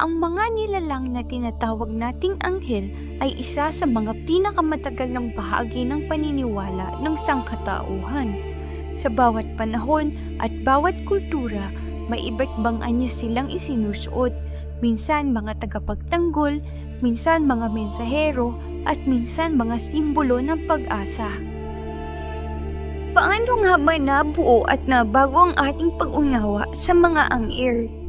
Ang mga nilalang na tinatawag nating anghel ay isa sa mga pinakamatagal ng bahagi ng paniniwala ng sangkatauhan. Sa bawat panahon at bawat kultura, may iba't bang anyo silang isinusuot. Minsan mga tagapagtanggol, minsan mga mensahero, at minsan mga simbolo ng pag-asa. Paano nga ba nabuo at nabago ang ating pag-unawa sa mga angir?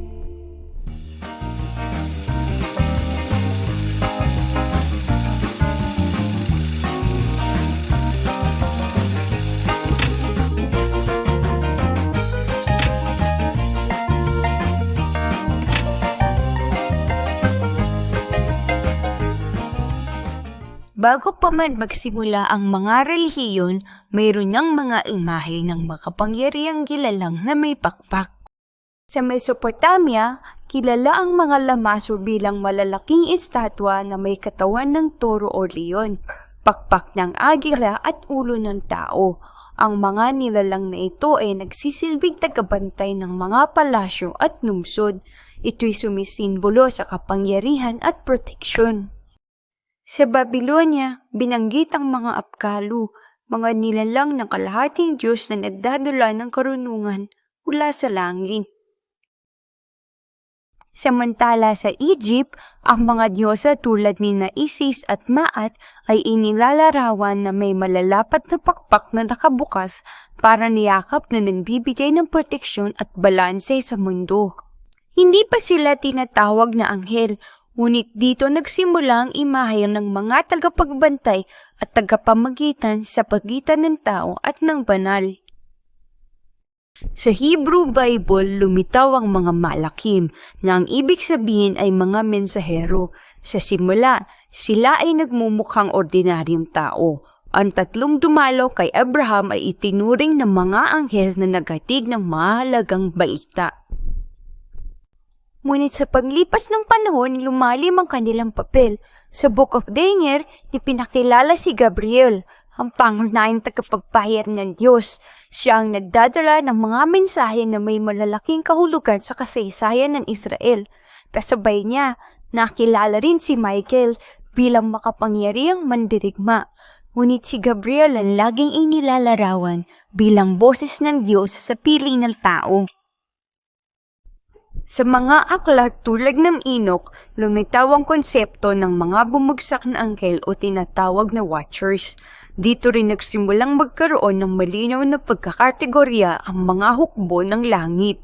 Bago pa man magsimula ang mga relihiyon, mayroon niyang mga imahe ng makapangyariang gilalang na may pakpak. Sa Mesopotamia, kilala ang mga lamaso bilang malalaking estatwa na may katawan ng toro o leon, pakpak ng agila at ulo ng tao. Ang mga nilalang na ito ay nagsisilbing tagabantay ng mga palasyo at lungsod. Ito'y sumisimbolo sa kapangyarihan at proteksyon. Sa Babylonia, binanggit ang mga apkalu, mga nilalang ng kalahating Diyos na nagdadala ng karunungan mula sa langit. Samantala sa Egypt, ang mga diyosa tulad ni na Isis at Maat ay inilalarawan na may malalapat na pakpak na nakabukas para niyakap na nagbibigay ng proteksyon at balanse sa mundo. Hindi pa sila tinatawag na anghel, Ngunit dito nagsimula ang imahe ng mga tagapagbantay at tagapamagitan sa pagitan ng tao at ng banal. Sa Hebrew Bible, lumitaw ang mga malakim na ang ibig sabihin ay mga mensahero. Sa simula, sila ay nagmumukhang ordinaryong tao. Ang tatlong dumalo kay Abraham ay itinuring ng mga anghel na nagatig ng mahalagang balita. Ngunit sa paglipas ng panahon, lumalim ang kanilang papel. Sa Book of Daniel, ipinakilala si Gabriel, ang pangunahing tagapagpahayag ng Diyos. Siya ang nagdadala ng mga mensahe na may malalaking kahulugan sa kasaysayan ng Israel. Kasabay niya, nakilala rin si Michael bilang makapangyarihang mandirigma. Ngunit si Gabriel ang laging inilalarawan bilang boses ng Diyos sa piling ng tao. Sa mga aklat tulad ng Inok, lumitaw ang konsepto ng mga bumagsak na anghel o tinatawag na watchers. Dito rin nagsimulang magkaroon ng malinaw na pagkakategorya ang mga hukbo ng langit.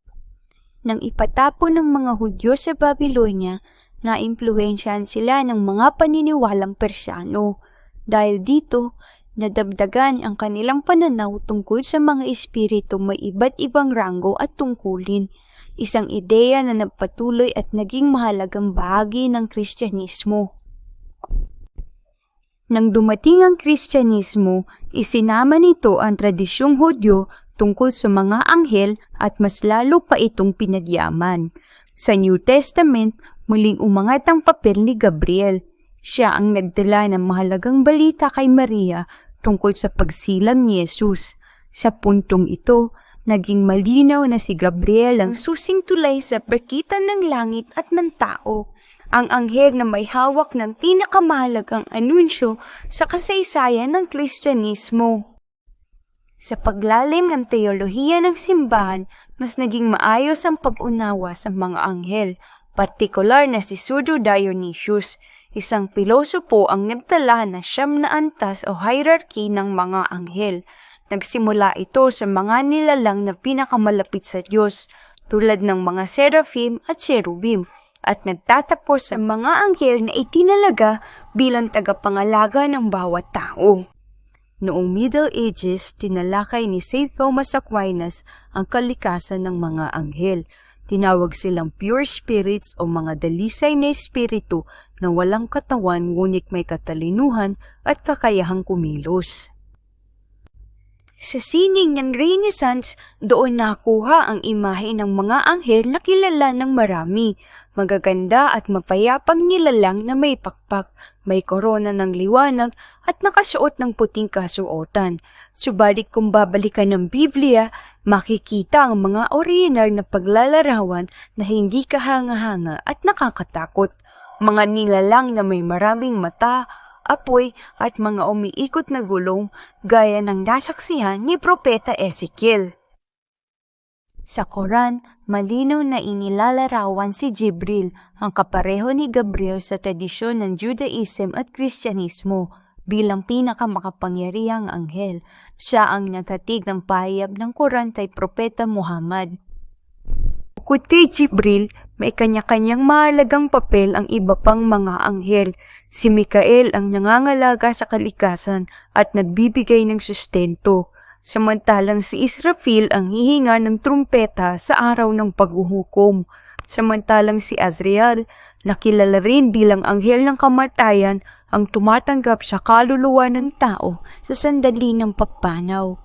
Nang ipatapon ng mga Hudyo sa Babylonia, naimpluwensyahan sila ng mga paniniwalang Persyano. Dahil dito, nadagdagan ang kanilang pananaw tungkol sa mga espiritu may iba't ibang ranggo at tungkulin isang ideya na nagpatuloy at naging mahalagang bahagi ng Kristyanismo. Nang dumating ang Kristyanismo, isinama nito ang tradisyong Hudyo tungkol sa mga anghel at mas lalo pa itong pinadyaman. Sa New Testament, muling umangat ang papel ni Gabriel. Siya ang nagdala ng mahalagang balita kay Maria tungkol sa pagsilang ni Jesus. Sa puntong ito, naging malinaw na si Gabriel ang susing tulay sa pagitan ng langit at ng tao. Ang anghel na may hawak ng pinakamahalagang anunsyo sa kasaysayan ng Kristyanismo. Sa paglalim ng teolohiya ng simbahan, mas naging maayos ang pag-unawa sa mga anghel, partikular na si Pseudo Dionysius, isang pilosopo ang nagtala na siyam na antas o hierarchy ng mga anghel. Nagsimula ito sa mga nilalang na pinakamalapit sa Diyos, tulad ng mga seraphim at cherubim, at nagtatapos sa mga anghel na itinalaga bilang tagapangalaga ng bawat tao. Noong Middle Ages, tinalakay ni St. Thomas Aquinas ang kalikasan ng mga anghel. Tinawag silang pure spirits o mga dalisay na espiritu na walang katawan ngunit may katalinuhan at kakayahang kumilos. Sa sining ng Renaissance, doon nakuha ang imahe ng mga anghel na kilala ng marami. Magaganda at mapayapang nilalang na may pakpak, may korona ng liwanag at nakasuot ng puting kasuotan. Subalit kung babalikan ng Biblia, makikita ang mga orihinal na paglalarawan na hindi kahanga-hanga at nakakatakot. Mga nilalang na may maraming mata, apoy at mga umiikot na gulong gaya ng nasaksihan ni Propeta Ezekiel. Sa Quran, malinaw na inilalarawan si Jibril, ang kapareho ni Gabriel sa tradisyon ng Judaism at Kristyanismo bilang pinakamakapangyarihang anghel. Siya ang natatig ng pahayag ng Quran kay Propeta Muhammad. Bukod kay Jibril, may kanya-kanyang mahalagang papel ang iba pang mga anghel. Si Mikael ang nangangalaga sa kalikasan at nagbibigay ng sustento. Samantalang si Israfil ang hihinga ng trumpeta sa araw ng paghuhukom. Samantalang si Azrael, nakilala rin bilang anghel ng kamatayan, ang tumatanggap sa kaluluwa ng tao sa sandali ng pagpanaw.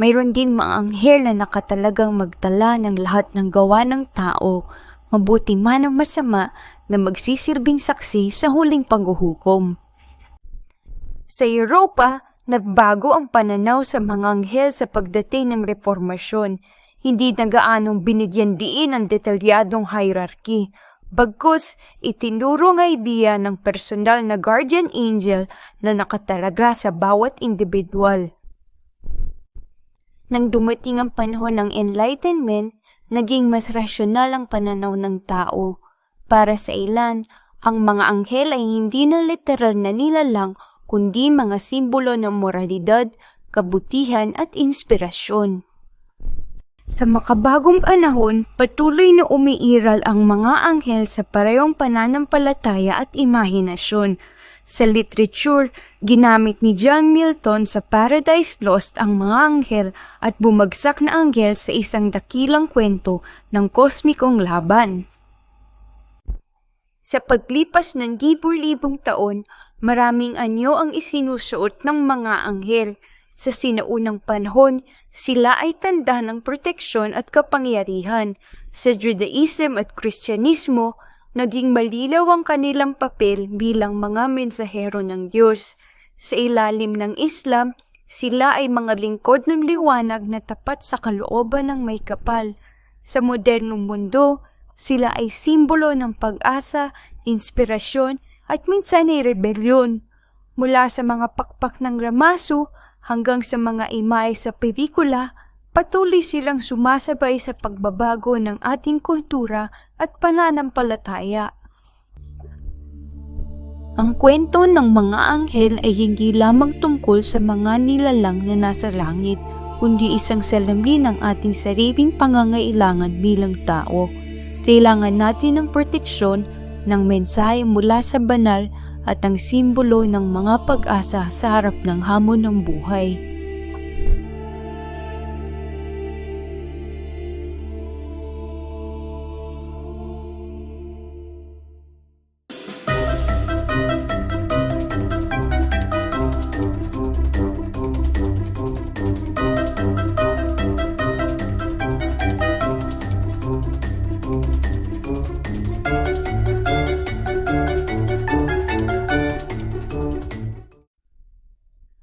Mayroon din mga anghel na nakatalagang magtala ng lahat ng gawa ng tao, mabuti man o masama na magsisirbing saksi sa huling paghuhukom. Sa Europa, nagbago ang pananaw sa mga anghel sa pagdating ng reformasyon. Hindi na gaanong binigyan diin ang detalyadong hierarchy. Bagkus, itinuro ng idea ng personal na guardian angel na nakatalaga sa bawat individual. Nang dumating ang panahon ng Enlightenment, naging mas rasyonal ang pananaw ng tao. Para sa ilan, ang mga anghel ay hindi na literal na nilalang kundi mga simbolo ng moralidad, kabutihan at inspirasyon. Sa makabagong panahon, patuloy na umiiral ang mga anghel sa parehong pananampalataya at imahinasyon. Sa literature, ginamit ni John Milton sa Paradise Lost ang mga anghel at bumagsak na anghel sa isang dakilang kwento ng kosmikong laban. Sa paglipas ng libu-libong taon, maraming anyo ang isinusuot ng mga anghel. Sa sinaunang panahon, sila ay tanda ng proteksyon at kapangyarihan. Sa Judaism at Kristyanismo, naging malilaw ang kanilang papel bilang mga mensahero ng Diyos. Sa ilalim ng Islam, sila ay mga lingkod ng liwanag na tapat sa kalooban ng may kapal. Sa modernong mundo, sila ay simbolo ng pag-asa, inspirasyon, at minsan ay rebelyon. Mula sa mga pakpak ng ramaso hanggang sa mga imay sa pelikula, patuloy silang sumasabay sa pagbabago ng ating kultura at pananampalataya. Ang kwento ng mga anghel ay hindi lamang tungkol sa mga nilalang na nasa langit, kundi isang salamin ng ating sariling pangangailangan bilang tao. Kailangan natin ng proteksyon ng mensahe mula sa banal at ang simbolo ng mga pag-asa sa harap ng hamon ng buhay.